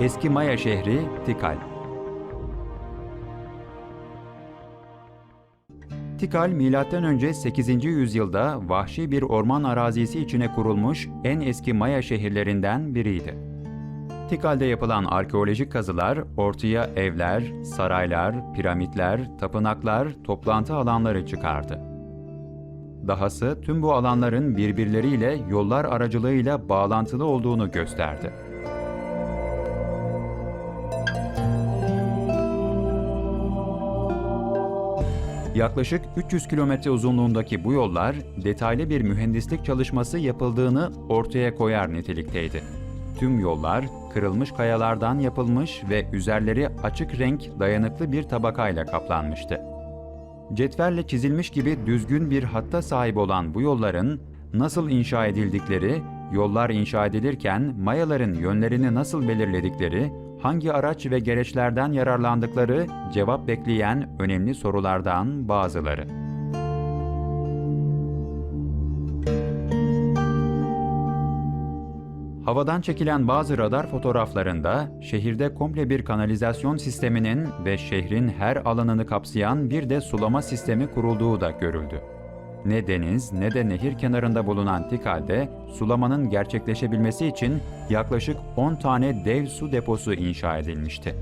Eski Maya şehri Tikal. Tikal M.Ö. 8. yüzyılda vahşi bir orman arazisi içine kurulmuş en eski Maya şehirlerinden biriydi. Tikal'de yapılan arkeolojik kazılar ortaya evler, saraylar, piramitler, tapınaklar, toplantı alanları çıkardı. Dahası tüm bu alanların birbirleriyle yollar aracılığıyla bağlantılı olduğunu gösterdi. Yaklaşık 300 kilometre uzunluğundaki bu yollar detaylı bir mühendislik çalışması yapıldığını ortaya koyar nitelikteydi. Tüm yollar kırılmış kayalardan yapılmış ve üzerleri açık renk dayanıklı bir tabakayla kaplanmıştı. Cetvelle çizilmiş gibi düzgün bir hatta sahip olan bu yolların nasıl inşa edildikleri, yollar inşa edilirken mayaların yönlerini nasıl belirledikleri, hangi araç ve gereçlerden yararlandıkları cevap bekleyen önemli sorulardan bazıları. Havadan çekilen bazı radar fotoğraflarında şehirde komple bir kanalizasyon sisteminin ve şehrin her alanını kapsayan bir de sulama sistemi kurulduğu da görüldü. Ne deniz ne de nehir kenarında bulunan Tikal'de sulamanın gerçekleşebilmesi için yaklaşık 10 tane dev su deposu inşa edilmişti.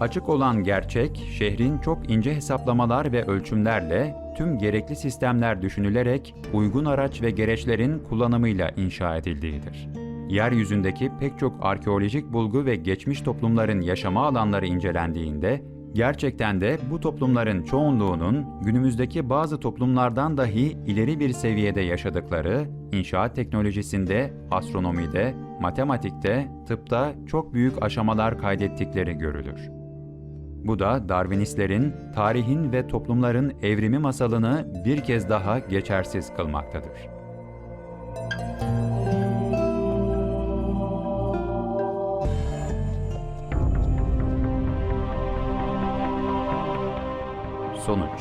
Açık olan gerçek, şehrin çok ince hesaplamalar ve ölçümlerle tüm gerekli sistemler düşünülerek uygun araç ve gereçlerin kullanımıyla inşa edildiğidir. Yeryüzündeki pek çok arkeolojik bulgu ve geçmiş toplumların yaşama alanları incelendiğinde, gerçekten de bu toplumların çoğunluğunun günümüzdeki bazı toplumlardan dahi ileri bir seviyede yaşadıkları, inşaat teknolojisinde, astronomide, matematikte, tıpta çok büyük aşamalar kaydettikleri görülür. Bu da Darwinistlerin tarihin ve toplumların evrimi masalını bir kez daha geçersiz kılmaktadır. Sonuç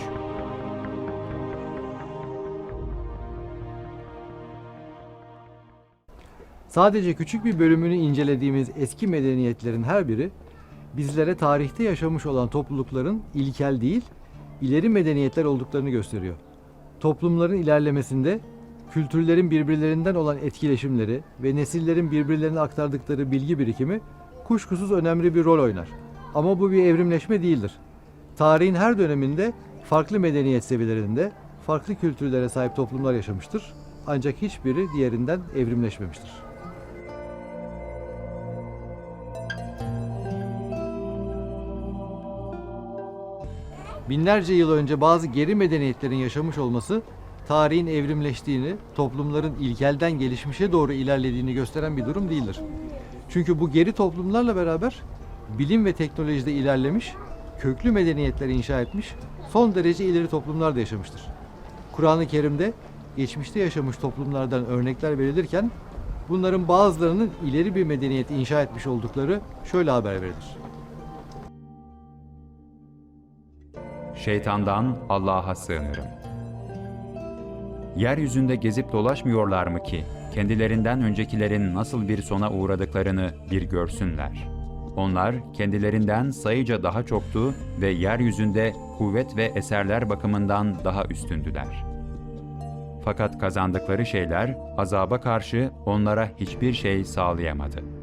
Sadece küçük bir bölümünü incelediğimiz eski medeniyetlerin her biri bizlere tarihte yaşamış olan toplulukların ilkel değil, ileri medeniyetler olduklarını gösteriyor. Toplumların ilerlemesinde kültürlerin birbirlerinden olan etkileşimleri ve nesillerin birbirlerine aktardıkları bilgi birikimi kuşkusuz önemli bir rol oynar. Ama bu bir evrimleşme değildir. Tarihin her döneminde farklı medeniyet seviyelerinde farklı kültürlere sahip toplumlar yaşamıştır. Ancak hiçbiri diğerinden evrimleşmemiştir. Binlerce yıl önce bazı geri medeniyetlerin yaşamış olması tarihin evrimleştiğini, toplumların ilkelden gelişmişe doğru ilerlediğini gösteren bir durum değildir. Çünkü bu geri toplumlarla beraber bilim ve teknolojide ilerlemiş, köklü medeniyetler inşa etmiş, son derece ileri toplumlar da yaşamıştır. Kur'an-ı Kerim'de geçmişte yaşamış toplumlardan örnekler verilirken bunların bazılarının ileri bir medeniyet inşa etmiş oldukları şöyle haber verilir. Şeytandan Allah'a sığınırım. Yeryüzünde gezip dolaşmıyorlar mı ki kendilerinden öncekilerin nasıl bir sona uğradıklarını bir görsünler. Onlar kendilerinden sayıca daha çoktu ve yeryüzünde kuvvet ve eserler bakımından daha üstündüler. Fakat kazandıkları şeyler azaba karşı onlara hiçbir şey sağlayamadı.''